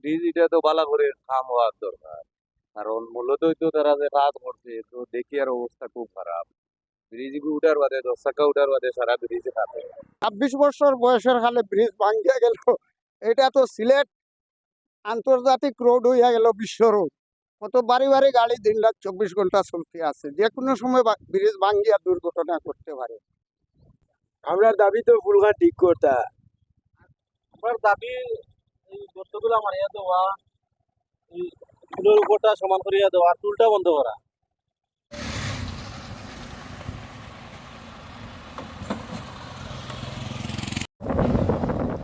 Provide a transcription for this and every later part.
Bridge এটা তো বালা করে কাম হওয়ার দরকার। কারণ মূলতই তো তারা যে কাজ করছে তো দেখি আর অবস্থা খুব খারাপ। ব্রিজ উঠার বাদে দশ চাকা উঠার বাদে সারা ব্রিজ থাকে ছাব্বিশ বছর বয়সের হালে ব্রিজ ভাঙ্গিয়া গেল। এটা তো সিলেট আন্তর্জাতিক রোড হইয়া গেল বিশ্ব রোড। কত বাড়ি বাড়ি গাড়ি দিন রাত চব্বিশ ঘণ্টা চলতে আছে। যে কোনো সময় ব্রিজ ভাঙ্গিয়া দুর্ঘটনা করতে পারে। আমরা দাবি তো ফুলগান ঠিক করতা আমার দাবি এই গর্তগুলো দেওয়া, এই ফুলের উপরটা সমান দেওয়া বন্ধ করা।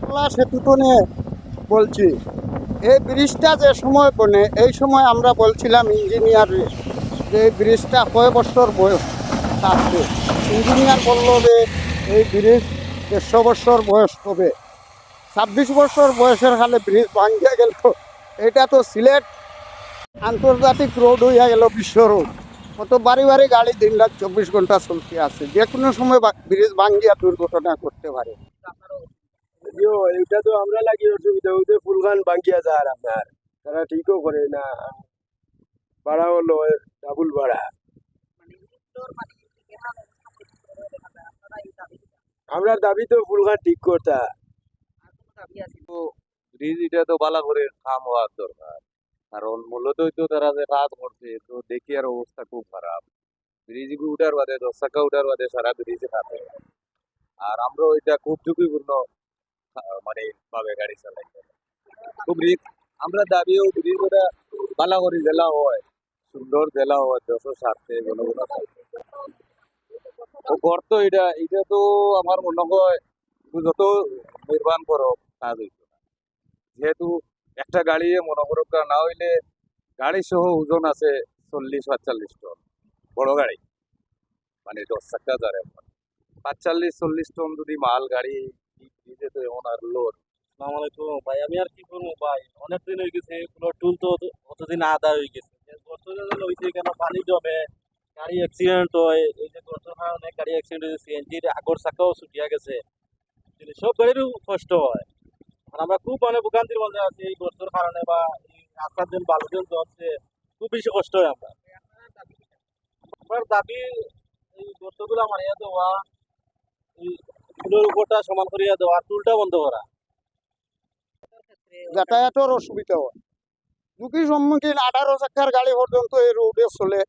কলা সেতু তো নিয়ে বলছি, এই ব্রিজটা যে সময় বনে, এই সময় আমরা বলছিলাম ইঞ্জিনিয়ার যে এই ব্রিজটা কয় বছর বয়স থাকবে ইঞ্জিনিয়ার বলল যে এই ব্রিজ দেড়শো বছর বয়স হবে। ছাব্বিশ বছর বয়সের হালে ব্রিজ ভাঙ্গিয়া গেল। এটা তো সিলেট। আন্তর্জাতিক রোড হইয়া গেল বিশ্ব রোড। কত বাড়ি বাড়ি গাড়ি দিন রাত চব্বিশ ঘণ্টা চলতে আছে। যে কোনো সময় ব্রিজ ভাঙ্গিয়া দুর্ঘটনা করতে পারে। এটা তো আমরা লাগি অসুবিধা হইতে ফুলগান বাঙ্কিয়া যার আপনার। তারা ঠিকও করে না। ভাড়া হলো ডাবল ভাড়া। আমরা দাবি তো ফুলগান ঠিক করতা। ব্রিজ এটা তো করে কাম হওয়ার দরকার। কারণ মূলতই তো তারা যে কাজ করছে, তো দেখি আর অবস্থা খুব খারাপ। ব্রিজ উঠার বাদে দশ চাকা উঠার বাদে সারা ব্রিজ থাকে আর আমরা ওইটা খুব ঝুঁকিপূর্ণ মানে ভাবে গাড়ি চালাই। খুব রিস্ক আমরা দাবিও ব্রিজ ওটা বালা করে জেলা হয়, সুন্দর জেলা হয়, যশোর স্বার্থে জনগণের গর্ত এটা এটা তো আমার মনে হয় যত নির্মাণ করো কাজ হইতো না যেহেতু একটা গাড়ি মনে না হইলে গাড়ি সহ ওজন আছে চল্লিশ পাঁচচল্লিশ টন বড় গাড়ি মানে দশ চাকা যারে পাঁচচল্লিশ চল্লিশ টন যদি মাল গাড়ি দিতে এমন আর লোড ভাই আমি আর কি করব ভাই অনেক দিন হয়ে গেছে ফুলের টুল তো অতদিন আদা হয়ে গেছে কেন পানি জমে গাড়ি অ্যাক্সিডেন্ট হয় এই যে গর্তর কারণে গাড়ি অ্যাক্সিডেন্ট হয়েছে সিএনজির আগর চাকাও ছুটিয়া গেছে সব গাড়িরও কষ্ট হয় আমরা খুব মানে ভোগান্তির মধ্যে আছি এই গর্তর কারণে বা এই রাস্তার দিন বালু দিন জমছে, খুব বেশি কষ্ট হয় আমরা। আমার দাবি, এই গর্তগুলো মারিয়া দেওয়া এই ফুলের উপরটা সমান করিয়া দেওয়া টুলটা বন্ধ করা। যাতায়াতের অসুবিধা হয়। ঝুঁকি সম্মুখীন আঠারো চাকার গাড়ি পর্যন্ত এই রোডে চলে।